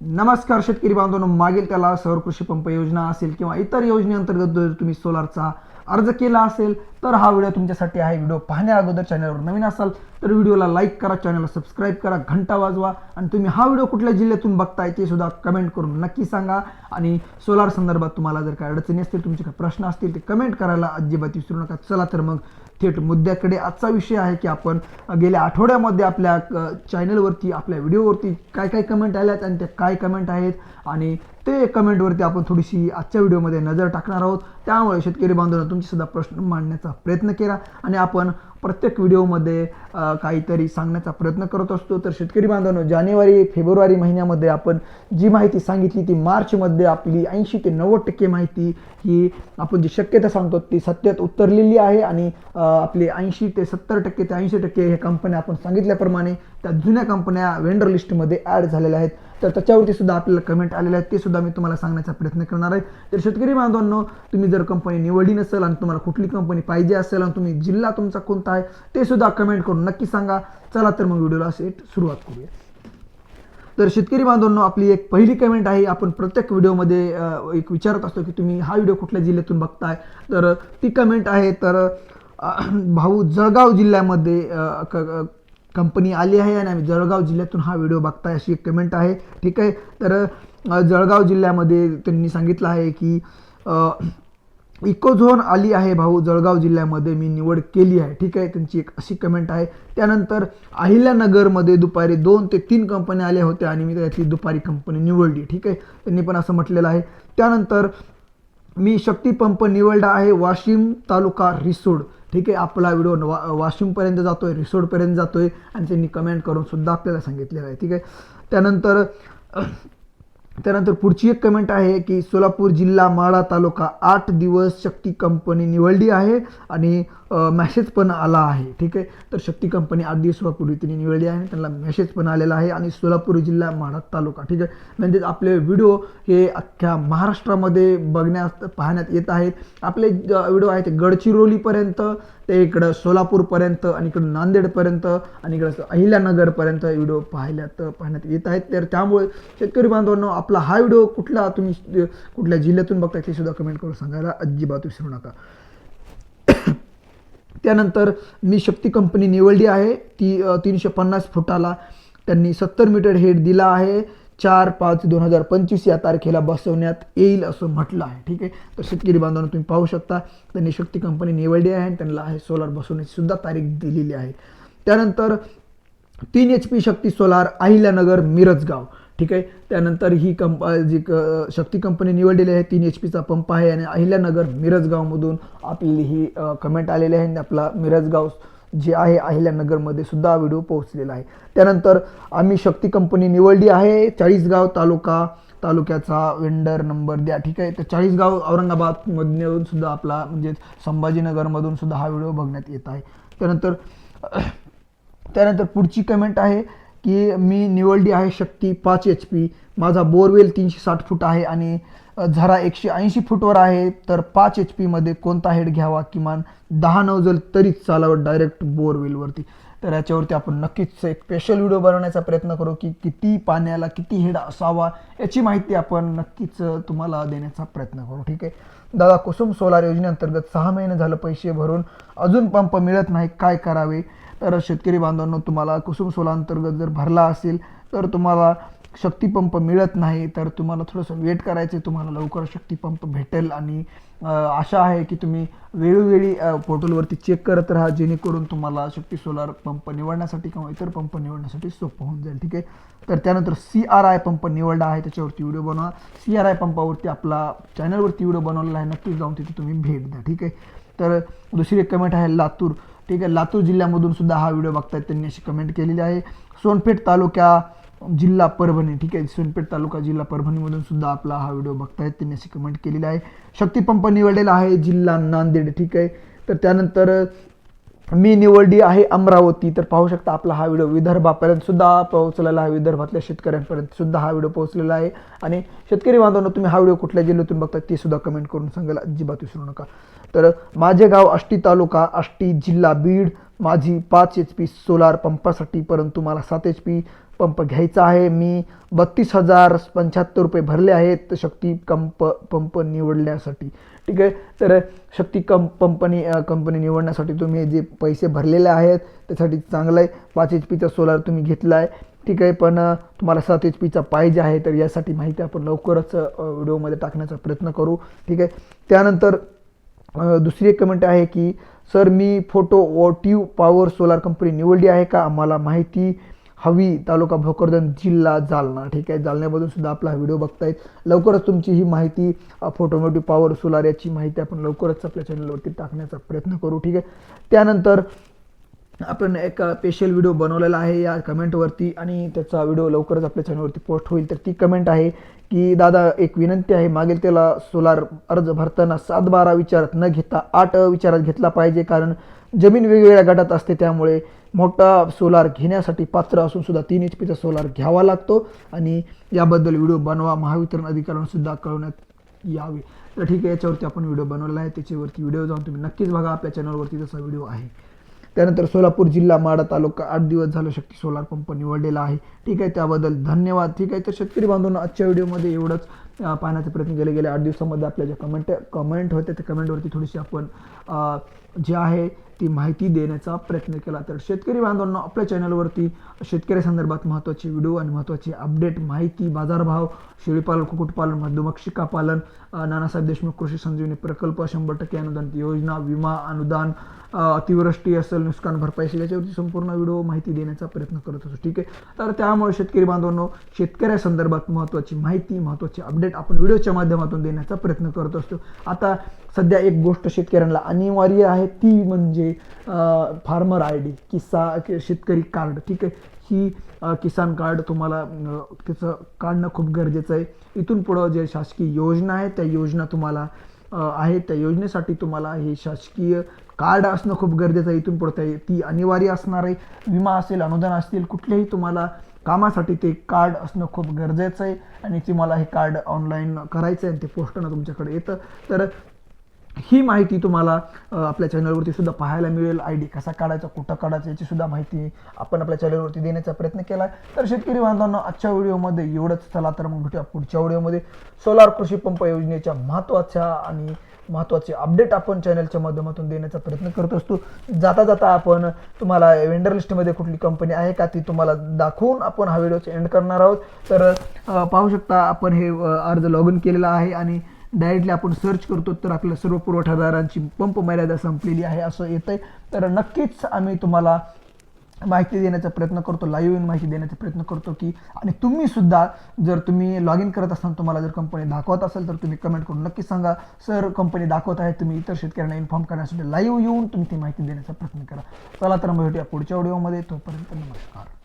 नमस्कार शेतकरी बांधवांनो मागील त्याला सौर कृषी पंप योजना असेल किंवा इतर योजनेअंतर्गत जर तुम्ही सोलारचा अर्ज केला असेल तर हा व्हिडिओ तुमच्यासाठी आहे. व्हिडिओ पाहण्या अगोदर चॅनलवर नवीन असाल तर व्हिडिओला लाईक करा चॅनलला सबस्क्राईब करा घंटा वाजवा आणि तुम्ही हा व्हिडिओ कुठल्या जिल्ह्यातून बघताय ते सुद्धा कमेंट करून नक्की सांगा. आणि सोलार संदर्भात तुम्हाला जर काय अडचणी असतील तुमचे काही प्रश्न असतील ते कमेंट करायला अजिबात विसरू नका. चला तर मग थेट मुद्द्याकडे आजचा विषय आहे की आपण गेल्या आठवड्यामध्ये आपल्या चॅनलवरती आपल्या व्हिडिओवरती काय काय कमेंट आल्यात आणि त्या काय कमेंट आहेत आणि ते कमेंटवरती आपण थोडीशी आजच्या व्हिडिओमध्ये नजर टाकणार आहोत. त्यामुळे शेतकरी बांधवांना तुमचेसुद्धा प्रश्न मांडण्याचा प्रयत्न केला आणि आपण प्रत्येक व्हिडिओमध्ये काहीतरी सांगण्याचा प्रयत्न करत असतो. तर शेतकरी बांधवांनो जानेवारी फेब्रुवारी महिन्यामध्ये आपण जी माहिती सांगितली ती मार्चमध्ये आपली ऐंशी ते नव्वद टक्के माहिती ही आपण जी शक्यता सांगतो ती सत्यात उतरलेली आहे आणि आपली ऐंशी ते सत्तर टक्के ते ऐंशी टक्के ह्या कंपन्या आपण सांगितल्याप्रमाणे त्या जुन्या कंपन्या वेंडर लिस्टमध्ये ॲड झालेल्या आहेत. तर त्याच्यावरती सुद्धा आपल्याला कमेंट आलेले आहेत. ते सुद्धा मी तुम्हाला सांगण्याचा प्रयत्न करणार आहे. तर शेतकरी बांधवांनो तुम्ही जर कंपनी निवडली नसेल आणि तुम्हाला कुठली कंपनी पाहिजे असेल आणि तुम्ही जिल्हा तुमचा कोणता आहे ते सुद्धा कमेंट करून नक्की सांगा. चला तर मग व्हिडिओला सेट सुरुवात करूया. तर शेतकरी बांधवांनो आपली एक पहिली कमेंट आहे. आपण प्रत्येक व्हिडिओमध्ये एक विचारत असतो की तुम्ही हा व्हिडिओ कुठल्या जिल्ह्यातून बघताय? तर ती कमेंट आहे तर भाऊ जळगाव जिल्ह्यामध्ये क- कंपनी आली आहे आणि आम्ही जळगाव जिल्ह्यातून हा व्हिडिओ बघताय अशी एक कमेंट आहे. ठीक आहे? तर जळगाव जिल्ह्यामध्ये त्यांनी सांगितलं आहे की इको इकोझोन आली आहे भाऊ जळगाव जिल्ह्यामध्ये मी निवड केली आहे. ठीक आहे? त्यांची एक अशी कमेंट आहे. त्यानंतर अहिल्यानगरमध्ये दुपारी दोन ते तीन कंपन्या आल्या होत्या आणि मी त्यातली दुपारी कंपनी निवडली. ठीक आहे? त्यांनी पण असं म्हटलेलं आहे. त्यानंतर मी शक्तीपंप निवडला आहे वाशिम तालुका रिसोड. ठीक आहे आपला व्हिडिओ वा वाशिमपर्यंत जातोय रिसोडपर्यंत आहे आणि त्यांनी कमेंट करून सुद्धा आपल्याला सांगितलेलं आहे ठीक आहे? त्यानंतर त्यानंतर पुढची एक कमेंट आहे की सोलापूर जिल्हा माळा तालुका आठ दिवस शक्ती कंपनी निवडली आहे आणि मॅसेज पण आला आहे. ठीक आहे? तर शक्ती कंपनी आठ दिवसापूर्वी तिने निवडली आहे त्यांना मेसेज पण आलेला आहे आणि सोलापूर जिल्हा माळा तालुका. ठीक आहे? म्हणजेच आपले व्हिडिओ हे अख्ख्या महाराष्ट्रामध्ये बघण्यास पाहण्यात येत आहेत. आपले व्हिडिओ आहेत ते गडचिरोलीपर्यंत ते इकडं सोलापूरपर्यंत आणि इकडं नांदेडपर्यंत आणि इकडं अहिल्यानगरपर्यंत व्हिडिओ पाहिल्यात पाहण्यात येत आहेत. तर त्यामुळे शेतकरी बांधवांनो आपला हा व्हिडिओ कुठला तुम्ही कुठल्या जिल्ह्यातून बघताय ते सुद्धा कमेंट करून सांगायला अजिबात विसरू नका. त्यानंतर मी शक्ती कंपनी निवडली आहे. ती तीनशे पन्नास फुटाला त्यांनी सत्तर मीटर हेड दिला आहे. चार पाच दोन हजार पंचवीस या तारखेला बसवण्यात येईल असं म्हटलं आहे. ठीक आहे? तर शेतकरी बांधवांना तुम्ही पाहू शकता त्यांनी शक्ती कंपनी निवडली आहे आणि त्यांना आहे सोलार बसवण्याची सुद्धा तारीख दिलेली आहे. त्यानंतर तीन H P Shakti solar Ahilyanagar Mirajgaon. ठीक आहे? त्यानंतर ही कंप जी क शक्ती कंपनी निवडलेली आहे तीन एच पीचा पंप आहे आणि अहिल्यानगर मिरजगावमधून आपली ही कमेंट आलेली आहे आणि आपला मिरजगाव जे आहे अहिल्यानगरमध्ये सुद्धा व्हिडिओ पोहोचलेला आहे. त्यानंतर आम्ही शक्ती कंपनी निवडली आहे चाळीसगाव तालुका तालुक्याचा वेंडर नंबर द्या ठीक आहे? तर चाळीसगाव औरंगाबादमधून सुद्धा आपला म्हणजे संभाजीनगरमधून सुद्धा हा व्हिडिओ बघण्यात येत आहे. त्यानंतर त्यानंतर पुढची कमेंट आहे की मी निवडली आहे शक्ती पाच एच पी माझा बोरवेल तीनशे साठ फूट आहे आणि झरा एकशे ऐंशी फूटवर आहे. तर पाच एच पीमध्ये कोणता हेड घ्यावा? किमान दहा नवजल तरीच चालावं डायरेक्ट बोरवेलवरती. तर याच्यावरती आपण नक्कीच एक स्पेशल व्हिडिओ बनवण्याचा प्रयत्न करू की किती पाण्याला किती हेड असावा याची माहिती आपण नक्कीच तुम्हाला देण्याचा प्रयत्न करू. ठीक आहे? दादा कुसुम सोलार योजनेअंतर्गत सहा महिने झालं पैसे भरून अजून पंप मिळत नाही काय करावे? तर शेतकरी बांधवांनो तुम्हाला कुसुम सोला अंतर्गत जर भरला असेल तर तुम्हाला शक्तीपंप मिळत नाही तर तुम्हाला थोडंसं वेट करायचं तुम्हाला लवकर शक्तीपंप भेटेल. आणि आशा आहे की तुम्ही वेळोवेळी पोर्टलवरती चेक करत राहा जेणेकरून तुम्हाला शक्ती सोलार पंप निवडण्यासाठी किंवा इतर पंप निवडण्यासाठी सोपं होऊन जाईल. ठीक आहे? तर त्यानंतर सी आर आय पंप निवडला आहे त्याच्यावरती व्हिडिओ बनवा. सी आर आय पंपावरती आपला चॅनलवरती व्हिडिओ बनवलेला आहे. नक्कीच जाऊन तिथे तुम्ही भेट द्या. ठीक आहे? तर दुसरी एक कमेंट आहे लातूर. ठीक आहे? लातूर जिल्ह्यामधून सुद्धा हा व्हिडिओ बघतायत. त्यांनी अशी कमेंट केलेली आहे. सोनपेठ तालुक्या जिल्हा परभणी ठीक आहे? सोनपेठ तालुका जिल्हा परभणीमधून सुद्धा आपला हा व्हिडिओ बघतायत. त्यांनी अशी कमेंट केलेली आहे. शक्तीपंप निवडलेला आहे जिल्हा नांदेड ठीक आहे? तर त्यानंतर मी निवडली आहे अमरावती तर पाहू शकता आपला हा व्हिडिओ विदर्भापर्यंत सुद्धा पोहोचलेला आहे. विदर्भातल्या शेतकऱ्यांपर्यंत सुद्धा हा व्हिडिओ पोहोचलेला आहे. आणि शेतकरी बांधवांना तुम्ही हा व्हिडिओ कुठल्या जिल्ह्यातून बघता ते सुद्धा कमेंट करून सांगायला अजिबात विसरू नका. तर माझे गाव आष्टी तालुका आष्टी जिल्हा बीड. माझी पाच एच पी सोलार पंपासाठी परंतु मला सात एच पी पंप घ्यायचा आहे. मी बत्तीस हजार पंच्याहत्तर रुपये भरले आहेत. शक्ती कंप पंप निवडण्यासाठी. ठीक आहे? तर शक्ती कं कंपनी कंपनी निवडण्यासाठी तुम्ही जे पैसे भरलेले आहेत त्यासाठी चांगलं आहे. पाच एच पीचा सोलार तुम्ही घेतला आहे ठीक आहे पण तुम्हाला सात एच पीचा पाहिजे आहे तर यासाठी माहिती आपण लवकरच व्हिडिओमध्ये टाकण्याचा प्रयत्न करू. ठीक आहे? त्यानंतर दुसरी एक कमेंट आहे की सर मी फोटो वोटिव्ह पॉवर सोलार कंपनी निवडली आहे का? आम्हाला माहिती हवी तालुका भोकरदन जिल्हा जालना. ठीक आहे जालन्यामधून सुद्धा आपला व्हिडिओ बघतायत लवकरच तुमची ही माहिती फोटोमोटिव्ह पॉवर सोलार याची माहिती आपण लवकरच आपल्या चॅनलवरती टाकण्याचा प्रयत्न करू. ठीक आहे त्यानंतर आपण एक स्पेशल व्हिडिओ बनवलेला आहे या कमेंटवरती आणि त्याचा व्हिडिओ लवकरच आपल्या चॅनलवरती पोस्ट होईल. तर ती कमेंट आहे की दादा एक विनंती आहे मागेल त्याला सोलार अर्ज भरताना सात बारा विचारात न घेता आठ विचारात घेतला पाहिजे कारण जमीन वेगवेगळ्या गटात असते त्यामुळे मोठा सोलार घेण्यासाठी पात्र असून सुद्धा तीन एच पीचा सोलार घ्यावा लागतो. आणि याबद्दल व्हिडिओ बनवा महावितरण अधिकाऱ्यांसुद्धा कळवण्यात यावे. तर ठीक आहे याच्यावरती आपण व्हिडिओ बनवला आहे त्याच्यावरती व्हिडिओ जाऊन तुम्ही नक्कीच बघा आपल्या चॅनलवरती तसा व्हिडिओ आहे. त्यानंतर सोलापूर जिल्हा माडा तालुका आठ दिवस झालं शक्ती सोलार पंप निवडलेला आहे. ठीक आहे त्याबद्दल धन्यवाद. ठीक आहे तर शेतकरी बांधवांना आजच्या व्हिडिओमध्ये एवढंच पाहण्याचा प्रयत्न केले गेले. आठ दिवसामध्ये आपल्या ज्या कमेंट कमेंट होते त्या कमेंटवरती थोडीशी आपण जे आहे ती माहिती देण्याचा प्रयत्न केला. तर शेतकरी बांधवांना आपल्या चॅनलवरती शेतकऱ्यासंदर्भात महत्त्वाचे व्हिडिओ आणि महत्त्वाचे अपडेट माहिती बाजारभाव शेळीपालन कुक्कुटपालन मधुमक्षिका पालन नानासाहेब देशमुख कृषी संजीवनी प्रकल्प शंभर टक्के अनुदान योजना विमा अनुदान अतिवृष्टी असेल नुकसान भरपाई असेल याच्यावरती संपूर्ण व्हिडिओ माहिती देण्याचा प्रयत्न करत असतो ठीक आहे? तर त्यामुळे शेतकरी बांधवांनो शेतकऱ्यासंदर्भात महत्त्वाची माहिती महत्त्वाची अपडेट आपण व्हिडिओच्या माध्यमातून देण्याचा प्रयत्न करत असतो. आता सध्या एक गोष्ट शेतकऱ्यांना अनिवार्य आहे ती म्हणजे फार्मर आय डी किसा शेतकरी कार्ड. ठीक आहे? ही किसान कार्ड तुम्हाला तिचं त्याचं काढणं खूप गरजेचं आहे. इथून पुढं जे शासकीय योजना आहे त्या योजना तुम्हाला आहे त्या योजनेसाठी तुम्हाला हे शासकीय कार्ड असणं खूप गरजेचं आहे. इथून पुढं त्या ती अनिवार्य असणार आहे. विमा असेल अनुदान असतील कुठल्याही तुम्हाला कामासाठी ते कार्ड असणं खूप गरजेचं आहे. आणि तुम्हाला हे कार्ड ऑनलाईन करायचं आहे आणि ते पोस्टानं तुमच्याकडे येतं. तर ही माहिती तुम्हाला आपल्या चॅनलवरती सुद्धा पाहायला मिळेल. आय डी कसा काढायचा कुठं काढायचा याची सुद्धा माहिती आपण आपल्या चॅनलवरती देण्याचा प्रयत्न केला आहे. तर शेतकरी बांधवांना आजच्या व्हिडिओमध्ये एवढंच. चला तर मग भेटूया पुढच्या व्हिडिओमध्ये. सोलार कृषी पंप योजनेच्या महत्त्वाच्या आणि महत्त्वाचे अपडेट आपण चॅनलच्या माध्यमातून देण्याचा प्रयत्न करत असतो. जाता जाता आपण तुम्हाला वेंडर लिस्टमध्ये कुठली कंपनी आहे का ती तुम्हाला दाखवून आपण हा व्हिडिओ एंड करणार आहोत. तर पाहू शकता आपण हे अर्ज लॉग इन केलेला आहे आणि डायरेक्टली आपण सर्च करतो तर आपल्या सर्व पुरवठादारांची पंप मर्यादा संपलेली आहे असं येतं आहे तर नक्कीच आम्ही तुम्हाला माहिती देण्याचा प्रयत्न करतो लाईव्ह येऊन माहिती देण्याचा प्रयत्न करतो की आणि तुम्ही सुद्धा जर तुम्ही लॉग इन करत असताना तुम्हाला जर कंपनी दाखवत असेल तर तुम्ही कमेंट करून नक्की सांगा सर कंपनी दाखवत आहे तुम्ही इतर शेतकऱ्यांना इन्फॉर्म करण्यासाठी लाईव्ह येऊन तुम्ही ती माहिती देण्याचा प्रयत्न करा. चला तर मग भेटूया पुढच्या व्हिडिओमध्ये तोपर्यंत नमस्कार.